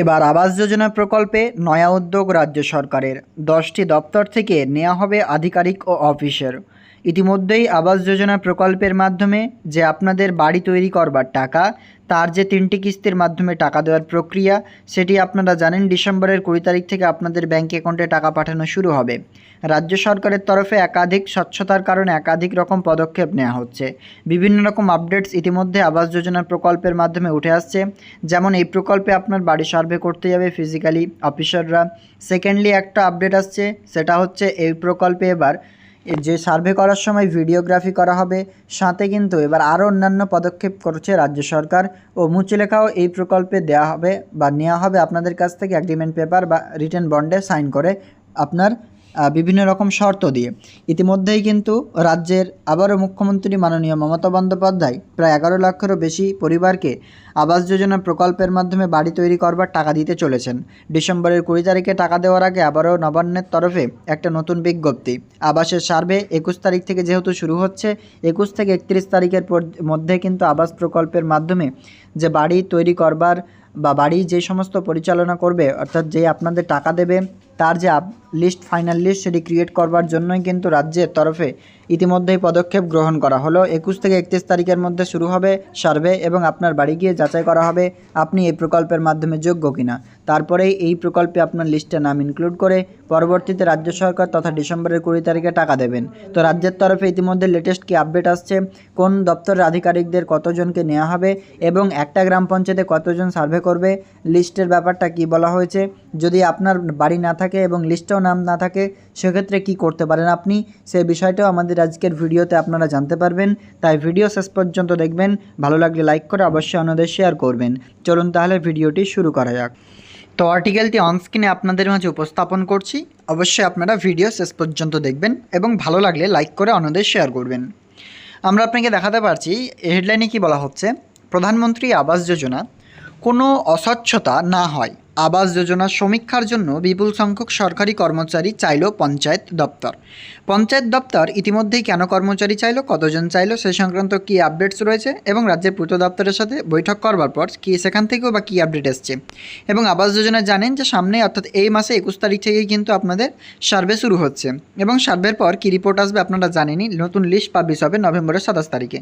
এবার আবাস যোজনা প্রকল্পে নয়া উদ্যোগ রাজ্য সরকারের। দশটি দপ্তর থেকে নেওয়া হবে আধিকারিক ও অফিসার। ইতিমধ্যেই আবাস যোজনা প্রকল্পের মাধ্যমে যে আপনাদের বাড়ি তৈরি করবার টাকা, তার যে তিনটি কিস্তির মাধ্যমে টাকা দেওয়ার প্রক্রিয়া, সেটি আপনারা জানেন ডিসেম্বরের কুড়ি তারিখ থেকে আপনাদের ব্যাঙ্ক অ্যাকাউন্টে টাকা পাঠানো শুরু হবে। রাজ্য সরকারের তরফে একাধিক স্বচ্ছতার কারণে একাধিক রকম পদক্ষেপ নেওয়া হচ্ছে। বিভিন্ন রকম আপডেটস ইতিমধ্যে আবাস যোজনা প্রকল্পের মাধ্যমে উঠে আসছে। যেমন এই প্রকল্পে আপনার বাড়ি সার্ভে করতে যাবে ফিজিক্যালি অফিসাররা। সেকেন্ডলি একটা আপডেট আসছে, সেটা হচ্ছে এই প্রকল্পে এবার যে সার্ভে করার সময় ভিডিওগ্রাফি করা হবে, সাথে কিন্তু এবার আরও অন্যান্য পদক্ষেপ করছে রাজ্য সরকার ও মুচলেখাও এই প্রকল্পে দেয়া হবে বা নেওয়া হবে আপনাদের কাছ থেকে অ্যাগ্রিমেন্ট পেপার বা রিটার্ন বন্ডে সাইন করে আপনার বিভিন্ন রকম শর্ত দিয়ে। ইতিমধ্যেই কিন্তু রাজ্যের আবারও মুখ্যমন্ত্রী মাননীয় মমতা বন্দ্যোপাধ্যায় প্রায় এগারো লক্ষেরও বেশি পরিবারকে আবাস যোজনা প্রকল্পের মাধ্যমে বাড়ি তৈরি করবার টাকা দিতে চলেছেন। ডিসেম্বরের কুড়ি তারিখে টাকা দেওয়ার আগে আবারও নবান্নের তরফে একটা নতুন বিজ্ঞপ্তি। আবাসের সার্ভে একুশ তারিখ থেকে যেহেতু শুরু হচ্ছে, একুশ থেকে একত্রিশ তারিখের মধ্যে কিন্তু আবাস প্রকল্পের মাধ্যমে যে বাড়ি তৈরি করবার বা বাড়ি যে সমস্ত পরিচালনা করবে, অর্থাৎ যে আপনাদের টাকা দেবে, তার যে লিস্ট ফাইনাল লিস্ট সেটি ক্রিয়েট করবার জন্যই কিন্তু রাজ্যের তরফে ইতিমধ্যেই পদক্ষেপ গ্রহণ করা হলো। একুশ থেকে একত্রিশ তারিখের মধ্যে শুরু হবে সার্ভে এবং আপনার বাড়ি গিয়ে যাচাই করা হবে আপনি এই প্রকল্পের মাধ্যমে যোগ্য কিনা। তারপরেই এই প্রকল্পে আপনার লিস্টে নাম ইনক্লুড করে পরবর্তীতে রাজ্য সরকার তথা ডিসেম্বরের কুড়ি তারিখে টাকা দেবেন। তো রাজ্যের তরফে ইতিমধ্যে লেটেস্ট কি আপডেট আসছে? কোন দপ্তরের আধিকারিকদের কতজনকে নেওয়া হবে? এবং একটা গ্রাম পঞ্চায়েতে কতজন সার্ভে করবে? লিস্টের ব্যাপারটা কি বলা হয়েছে? যদি আপনার বাড়ি না থাকে এবং লিস্টেও নাম না থাকে, সেক্ষেত্রে কি করতে পারেন আপনি? সেই বিষয়টাও আমাদের আজকের ভিডিওতে আপনারা জানতে পারবেন। তাই ভিডিও শেষ পর্যন্ত দেখবেন। ভালো লাগলে লাইক করে অবশ্যই অন্যদের শেয়ার করবেন। চলুন তাহলে ভিডিওটি শুরু করা যাক। তো আর্টিকেলটি অনস্ক্রিনে আপনাদের মাঝে উপস্থাপন করছি। অবশ্যই আপনারা ভিডিও শেষ পর্যন্ত দেখবেন এবং ভালো লাগলে লাইক করে অন্যদের শেয়ার করবেন। আমরা আপনাকে দেখাতে পারছি হেডলাইনে কি বলা হচ্ছে? প্রধানমন্ত্রী আবাস যোজনা, কোনো অস্বচ্ছতা না হয়। আবাস যোজনার সমীক্ষার জন্য বিপুল সংখ্যক সরকারি কর্মচারী চাইল পঞ্চায়েত দপ্তর। পঞ্চায়েত দপ্তর ইতিমধ্যেই কেন কর্মচারী চাইলো, কতজন চাইলো, সে সংক্রান্ত কী আপডেটস রয়েছে এবং রাজ্যের পূর্ত দপ্তরের সাথে বৈঠক করবার পর কি সেখান থেকেও বা কী আপডেট এসছে? এবং আবাস যোজনা জানেন যে সামনে অর্থাৎ এই মাসে একুশ তারিখ থেকেই কিন্তু আপনাদের সার্ভে শুরু হচ্ছে এবং সার্ভের পর কী রিপোর্ট আসবে আপনারা জানেনই, নতুন লিস্ট পাবলিশ হবে নভেম্বরের সাতাশ তারিখে।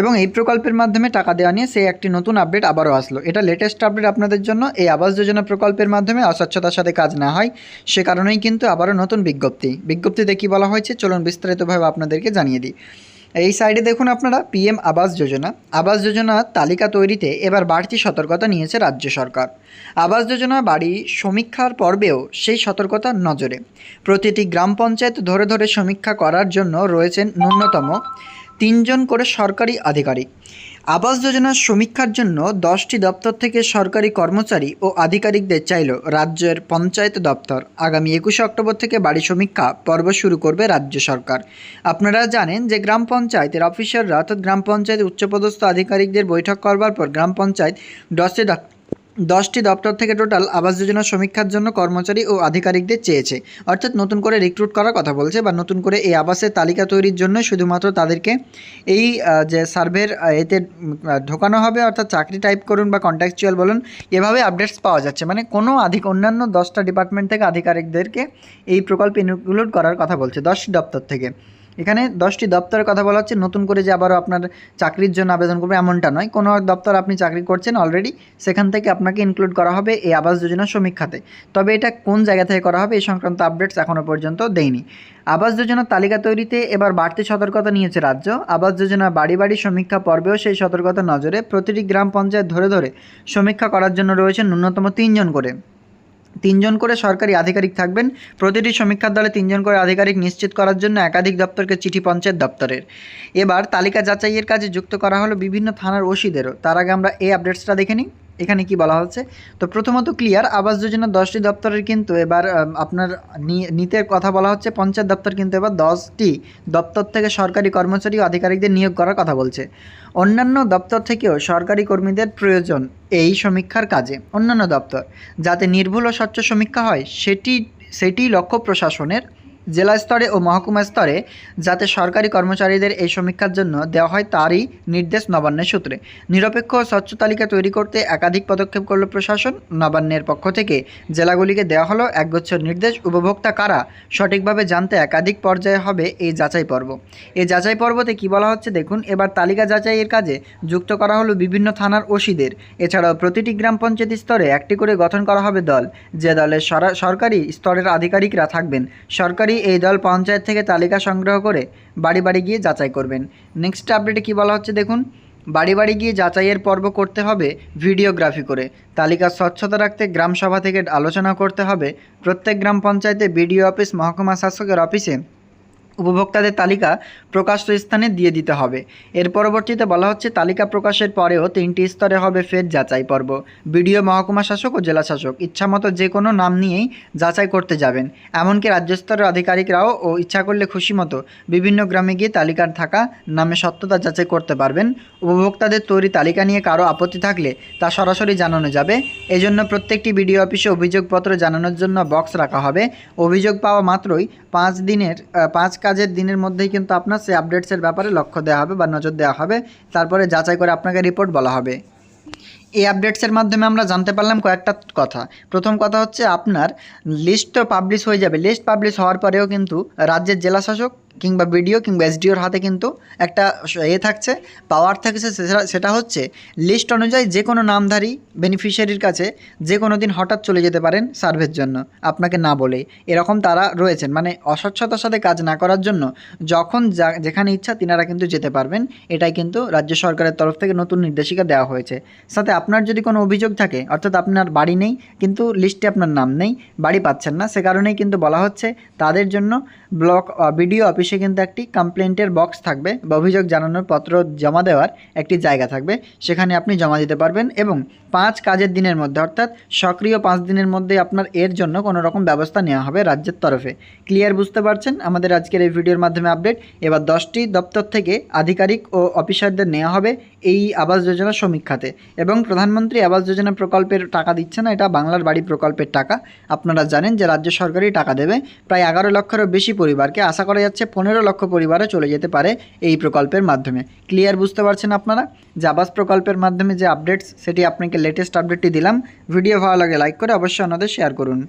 এবং এই প্রকল্পের মাধ্যমে টাকা দেওয়া নিয়ে সেই একটি নতুন আপডেট আবারও আসলো। এটা লেটেস্ট আপডেট আপনাদের জন্য এই আবাস যোজনা প্রকল্পের মাধ্যমে অস্বচ্ছতার সাথে কাজ না হয়, সে কারণেই কিন্তু আবারও নতুন বিজ্ঞপ্তি। বিজ্ঞপ্তিতে কী বলা হয়েছে চলুন বিস্তারিতভাবে আপনাদেরকে জানিয়ে দিই। এই সাইডে দেখুন আপনারা, পিএম আবাস যোজনা। আবাস যোজনা তালিকা তৈরিতে এবার বাড়তি সতর্কতা নিয়েছে রাজ্য সরকার। আবাস যোজনা বাড়ি সমীক্ষার পর্বেও সেই সতর্কতা নজরে। প্রতিটি গ্রাম পঞ্চায়েত ধরে ধরে সমীক্ষা করার জন্য রয়েছেন ন্যূনতম তিনজন করে সরকারি আধিকারিক। আবাস যোজনার সমীক্ষার জন্য দশটি দপ্তর থেকে সরকারি কর্মচারী ও আধিকারিকদের চাইল রাজ্যের পঞ্চায়েত দপ্তর। আগামী একুশে অক্টোবর থেকে বাড়ি সমীক্ষা পর্ব শুরু করবে রাজ্য সরকার। আপনারা জানেন যে গ্রাম পঞ্চায়েতের অফিসাররা অর্থাৎ গ্রাম পঞ্চায়েত উচ্চপদস্থ আধিকারিকদের বৈঠক করবার পর গ্রাম পঞ্চায়েত দশটি দশটি দপ্তর থেকে টোটাল আবাস যোজনা সমীক্ষার জন্য কর্মচারী ও আধিকারিকদের চেয়েছে। অর্থাৎ নতুন করে রিক্রুট করার কথা বলছে বা নতুন করে এই আবাসের তালিকা তৈরির জন্য শুধুমাত্র তাদেরকে এই যে সার্ভের এতে ঢোকানো হবে, অর্থাৎ চাকরি টাইপ করুন বা কন্ট্যাকচুয়াল বলুন, এভাবে আপডেটস পাওয়া যাচ্ছে। মানে কোনো আধিক, অন্যান্য দশটা ডিপার্টমেন্ট থেকে আধিকারিকদেরকে এই প্রকল্পে ইনক্লুড করার কথা বলছে, দশটি দপ্তর থেকে। এখানে দশটি দপ্তরের কথা বলা হচ্ছে। নতুন করে যে আবারও আপনার চাকরির জন্য আবেদন করবে এমনটা নয়। কোনো দপ্তর আপনি চাকরি করছেন অলরেডি সেখান থেকে আপনাকে ইনক্লুড করা হবে এই আবাস যোজনা সমীক্ষাতে। তবে এটা কোন জায়গা থেকে করা হবে এই সংক্রান্ত আপডেটস এখনও পর্যন্ত দেয়নি আবাস যোজনার তালিকা তৈরিতে এবার বাড়তি সতর্কতা নিয়েছে রাজ্য। আবাস যোজনা বাড়ি বাড়ি সমীক্ষা পর্বেও সেই সতর্কতা নজরে প্রতিটি গ্রাম পঞ্চায়েত ধরে ধরে সমীক্ষা করার জন্য রয়েছে ন্যূনতম তিনজন করে। তিনজন করে সরকারি আধিকারিক থাকবেন। প্রতিটি সমীক্ষার দলে তিনজন করে আধিকারিক নিশ্চিত করার জন্য একাধিক দপ্তরকে চিঠি পঞ্চায়েত দপ্তরের। এবার তালিকা যাচাইয়ের কাজে যুক্ত করা হলো বিভিন্ন থানার ওসিদেরও। তার আগে আমরা এই আপডেটসটা দেখে নিই। এখানে কি বলা হচ্ছে? তো প্রথমত ক্লিয়ার আবাস যোজনা দশটি দপ্তরের কিন্তু এবার আপনার নিতে কথা বলা হচ্ছে, পঞ্চায়েত দপ্তর কিন্তু এবার দশটি দপ্তর থেকে সরকারি কর্মচারী ও আধিকারিকদের নিয়োগ করার কথা বলছে। অন্যান্য দপ্তর থেকেও সরকারি কর্মীদের প্রয়োজন এই সমীক্ষার কাজে। অন্যান্য দপ্তর, যাতে নির্ভুল ও স্বচ্ছ সমীক্ষা হয়, সেটি সেটি লক্ষ্য প্রশাসনের জেলা স্তরে ও মহকুমা স্তরে যাতে সরকারি কর্মচারীদের এই সমীক্ষার জন্য দেওয়া হয় তারই নির্দেশ নবান্নের সূত্রে। নিরপেক্ষ ও স্বচ্ছ তালিকা তৈরি করতে একাধিক পদক্ষেপ করল প্রশাসন। নবান্নের পক্ষ থেকে জেলাগুলিকে দেওয়া হলো একগুচ্ছ নির্দেশ। উপভোক্তা কারা সঠিকভাবে জানতে একাধিক পর্যায়ে হবে এই যাচাই পর্ব। এই যাচাই পর্বতে কি বলা হচ্ছে দেখুন, এবার তালিকা যাচাইয়ের কাজে যুক্ত করা হলো বিভিন্ন থানার ওসিদের। এছাড়াও প্রতিটি গ্রাম পঞ্চায়েত স্তরে একটি করে গঠন করা হবে দল। যে দলের সরা- সরকারি স্তরের আধিকারিকরা থাকবেন। সরকারি এই দল পঞ্চায়েত থেকে তালিকা সংগ্রহ করে বাড়ি বাড়ি গিয়ে যাচাই করবেন। নেক্সট আপডেটে কী বলা হচ্ছে দেখুন? বাড়ি বাড়ি গিয়ে যাচাইয়ের পর্ব করতে হবে ভিডিওগ্রাফি করে। তালিকা স্বচ্ছতা রাখতে গ্রামসভা থেকে আলোচনা করতে হবে। প্রত্যেক গ্রাম পঞ্চায়েতে বিডিও অফিস, মহকুমা শাসকের অফিসে উপভোক্তাদের তালিকা প্রকাশ্য স্থানে দিয়ে দিতে হবে। এর পরবর্তীতে বলা হচ্ছে, তালিকা প্রকাশের পরেও তিনটি স্তরে হবে ফের যাচাই পর্ব। বিডিও, মহকুমা শাসক ও জেলা শাসক ইচ্ছামতো যে কোনো নাম নিয়েই যাচাই করতে যাবেন। এমনকি রাজ্য স্তরের আধিকারিকরাও ও ইচ্ছা করলে খুশি মতো বিভিন্ন গ্রামে গিয়ে তালিকার থাকা নামে সত্যতা যাচাই করতে পারবেন। উপভোক্তাদের তৈরি তালিকা নিয়ে কারও আপত্তি থাকলে তা সরাসরি জানানো যাবে। এজন্য প্রত্যেকটি বিডিও অফিসে অভিযোগপত্র জানানোর জন্য বক্স রাখা হবে। অভিযোগ পাওয়া মাত্রই পাঁচ দিনের পাঁচ কাজের দিনের মধ্যেই কিন্তু আপনার সেই আপডেটসের ব্যাপারে লক্ষ্য দেওয়া হবে বা নজর দেওয়া হবে। তারপরে যাচাই করে আপনাকে রিপোর্ট বলা হবে। এই আপডেটসের মাধ্যমে আমরা জানতে পারলাম কয়েকটা কথা। প্রথম কথা হচ্ছে আপনার লিস্ট তো পাবলিশ হয়ে যাবে। লিস্ট পাবলিশ হওয়ার পরেও কিন্তু রাজ্যের জেলা শাসক কিংবা বিডিও কিংবা এসডিওর হাতে কিন্তু একটা এ থাকছে পাওয়ার থাকছে, সেটা- হচ্ছে লিস্ট অনুযায়ী যে কোনো নামধারী বেনিফিশিয়ারির কাছে যে কোনো দিন হঠাৎ চলে যেতে পারেন সার্ভের জন্য, আপনাকে না বলেই। এরকম তারা রয়েছেন মানে অস্বচ্ছতার সাথে কাজ না করার জন্য যখন যেখানে ইচ্ছা তিনারা কিন্তু যেতে পারবেন। এটাই কিন্তু রাজ্য সরকারের তরফ থেকে নতুন নির্দেশিকা দেওয়া হয়েছে। সাথে আপনার যদি কোনো অভিযোগ থাকে, অর্থাৎ আপনার বাড়ি নেই, কিন্তু লিস্টে আপনার নাম নেই, বাড়ি পাচ্ছেন না, সে কারণেই কিন্তু বলা হচ্ছে তাদের জন্য ব্লক বিডিও অফিসে কিন্তু একটি কমপ্লেন্টের বক্স থাকবে বা অভিযোগ জানানোর পত্র জমা দেওয়ার একটি জায়গা থাকবে। সেখানে আপনি জমা দিতে পারবেন এবং পাঁচ কাজের দিনের মধ্যে অর্থাৎ সক্রিয় পাঁচ দিনের মধ্যে আপনার এর জন্য কোনো রকম ব্যবস্থা নেওয়া হবে রাজ্যের তরফে। ক্লিয়ার বুঝতে পারছেন? আমাদের আজকের এই ভিডিওর মাধ্যমে আপডেট এবার দশটি দপ্তর থেকে আধিকারিক ও অফিসারদের নেওয়া হবে এই আবাস যোজনা সমীক্ষাতে। এবং প্রধানমন্ত্রী আবাস যোজনা প্রকল্পের টাকা দিচ্ছে না, এটা বাংলার বাড়ি প্রকল্পের টাকা। আপনারা জানেন যে রাজ্য সরকারই টাকা দেবে। প্রায় এগারো লক্ষেরও বেশি পরিবারকে আশা করা যাচ্ছে পনেরো লক্ষ পরিবারে চলে যেতে পারে এই প্রকল্পের মাধ্যমে। ক্লিয়ার বুঝতে পারছেন আপনারা? জাবাস প্রকল্পের মাধ্যমে যে আপডেটস সেটি আপনাকে লেটেস্ট আপডেটটি দিলাম। ভিডিও ভালো লাগে লাইক করে অবশ্যই আমাদের শেয়ার করুন।